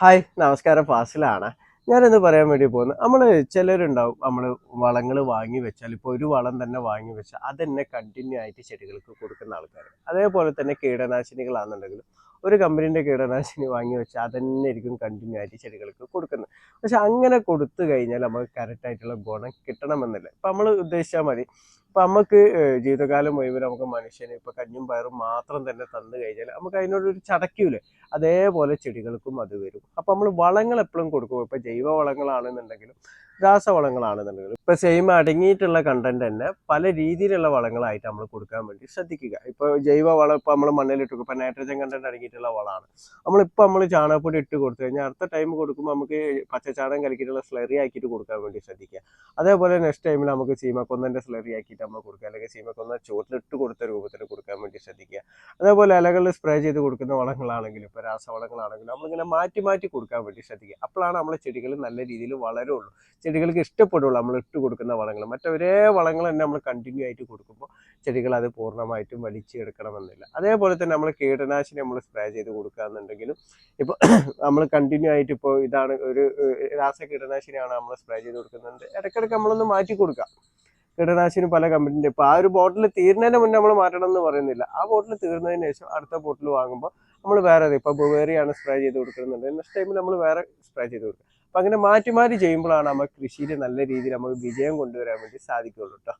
Hi നമസ്കാരം. ഫാസിലാണ്. ഞാനിന്ന് പറയാൻ വേണ്ടി പോകുന്നത് നമ്മൾ ചിലരുണ്ടാവും നമ്മൾ വളങ്ങൾ വാങ്ങി വെച്ചാൽ ഇപ്പോൾ ഒരു വളം തന്നെ വാങ്ങി വെച്ചാൽ അത് തന്നെ കണ്ടിന്യൂ ആയിട്ട് ചെടികൾക്ക് കൊടുക്കുന്ന ആൾക്കാർ അതേപോലെ തന്നെ കീടനാശിനികളാണെന്നുണ്ടെങ്കിലും ഒരു കമ്പനീന്റെ കീടനാശിനി വാങ്ങി വെച്ചാൽ അതന്നെ ആയിരിക്കും കണ്ടിന്യൂ ആയിട്ട് ചെടികൾക്ക് കൊടുക്കുന്നത്. പക്ഷെ അങ്ങനെ കൊടുത്തു കഴിഞ്ഞാൽ നമുക്ക് കറക്റ്റായിട്ടുള്ള ഗുണം കിട്ടണമെന്നില്ല. ഇപ്പം നമ്മൾ ഉദ്ദേശിച്ചാൽ മതി ഇപ്പം നമുക്ക് ജീവിതകാലം മുഴുവൻ നമുക്ക് മനുഷ്യന് ഇപ്പം കഞ്ഞും പയറും മാത്രം തന്നെ തന്നു കഴിഞ്ഞാൽ നമുക്ക് അതിനോടൊരു ചടക്കൂലേ അതേപോലെ ചെടികൾക്കും അത് വരും. അപ്പം നമ്മൾ വളങ്ങൾ എപ്പോഴും കൊടുക്കും. ഇപ്പം ജൈവ വളങ്ങളാണെന്നുണ്ടെങ്കിലും രാസവളങ്ങളാണെന്നുണ്ടെങ്കിലും. ഇപ്പം സെയിം അടങ്ങിയിട്ടുള്ള കണ്ടന്റ് തന്നെ പല രീതിയിലുള്ള വളങ്ങളായിട്ട് നമ്മൾ കൊടുക്കാൻ വേണ്ടി ശ്രദ്ധിക്കുക. ഇപ്പോൾ ജൈവ വളം ഇപ്പം നമ്മൾ മണ്ണിലിട്ട് ഇപ്പം നൈട്രജൻ കണ്ടന്റ് അടങ്ങിയിട്ടുള്ള വളമാണ് നമ്മളിപ്പോൾ നമ്മൾ ചാണകപ്പൊടി ഇട്ട് കൊടുത്തു കഴിഞ്ഞാൽ അടുത്ത ടൈം കൊടുക്കുമ്പോൾ നമുക്ക് പച്ചച്ചാണകം കലക്കിയിട്ടുള്ള സ്ലറി ആക്കിയിട്ട് കൊടുക്കാൻ വേണ്ടി ശ്രദ്ധിക്കുക. അതേപോലെ നെക്സ്റ്റ് ടൈമിൽ നമുക്ക് സീമക്കൊന്നന്റെ സ്ലറി ആക്കിയിട്ട് നമ്മൾ കൊടുക്കുക. അല്ലെങ്കിൽ സീമക്കൊന്ന ചുവട്ടിലിട്ട് കൊടുത്ത രൂപത്തിൽ കൊടുക്കാൻ വേണ്ടി ശ്രദ്ധിക്കുക. അതേപോലെ ഇലകളിൽ സ്പ്രേ ചെയ്ത് കൊടുക്കുന്ന വളങ്ങളാണെങ്കിലും ഇപ്പോൾ രാസവളങ്ങളാണെങ്കിലും നമ്മളിങ്ങനെ മാറ്റി മാറ്റി കൊടുക്കാൻ വേണ്ടി ശ്രദ്ധിക്കുക. അപ്പോഴാണ് നമ്മളെ ചെടികൾ നല്ല രീതിയിൽ വളരുള്ളൂ. ചെടികൾക്ക് ഇഷ്ടപ്പെടുള്ളൂ നമ്മൾ ഇട്ട് കൊടുക്കുന്ന വളങ്ങൾ. മറ്റൊരേ വളങ്ങൾ തന്നെ നമ്മൾ കണ്ടിന്യൂ ആയിട്ട് കൊടുക്കുമ്പോൾ ചെടികൾ അത് പൂർണമായിട്ടും വലിച്ചെടുക്കണമെന്നില്ല. അതേപോലെ തന്നെ നമ്മൾ കീടനാശിനി നമ്മൾ സ്പ്രേ ചെയ്ത് കൊടുക്കുകയെന്നുണ്ടെങ്കിലും ഇപ്പോൾ നമ്മൾ കണ്ടിന്യൂ ആയിട്ട് ഇപ്പോൾ ഇതാണ് ഒരു രാസ കീടനാശിനിയാണ് നമ്മൾ സ്പ്രേ ചെയ്ത് കൊടുക്കുന്നുണ്ട് ഇടയ്ക്കിടയ്ക്ക് നമ്മളൊന്ന് മാറ്റി കൊടുക്കുക കീടനാശിനി പല കമ്പനിന്റെ ഇപ്പോൾ ആ ഒരു ബോട്ടിൽ തീരുന്നതിന് മുന്നേ നമ്മൾ മാറ്റണം എന്ന് പറയുന്നില്ല. ആ ബോട്ടിൽ തീർന്നതിന് ശേഷം അടുത്ത ബോട്ടിൽ വാങ്ങുമ്പോൾ നമ്മൾ വേറെ ഇപ്പോൾ ബുവേറിയാണ് സ്പ്രേ ചെയ്ത് കൊടുക്കുന്നുണ്ട് നെക്സ്റ്റ് ടൈമിൽ നമ്മൾ വേറെ സ്പ്രേ ചെയ്ത് കൊടുക്കുക അപ്പം അങ്ങനെ മാറ്റി മാറ്റി ചെയ്യുമ്പോഴാണ് നമ്മൾ കൃഷിയിൽ നല്ല രീതിയിൽ നമുക്ക് വിജയം കൊണ്ടുവരാൻ വേണ്ടി സാധിക്കുള്ളൂ കേട്ടോ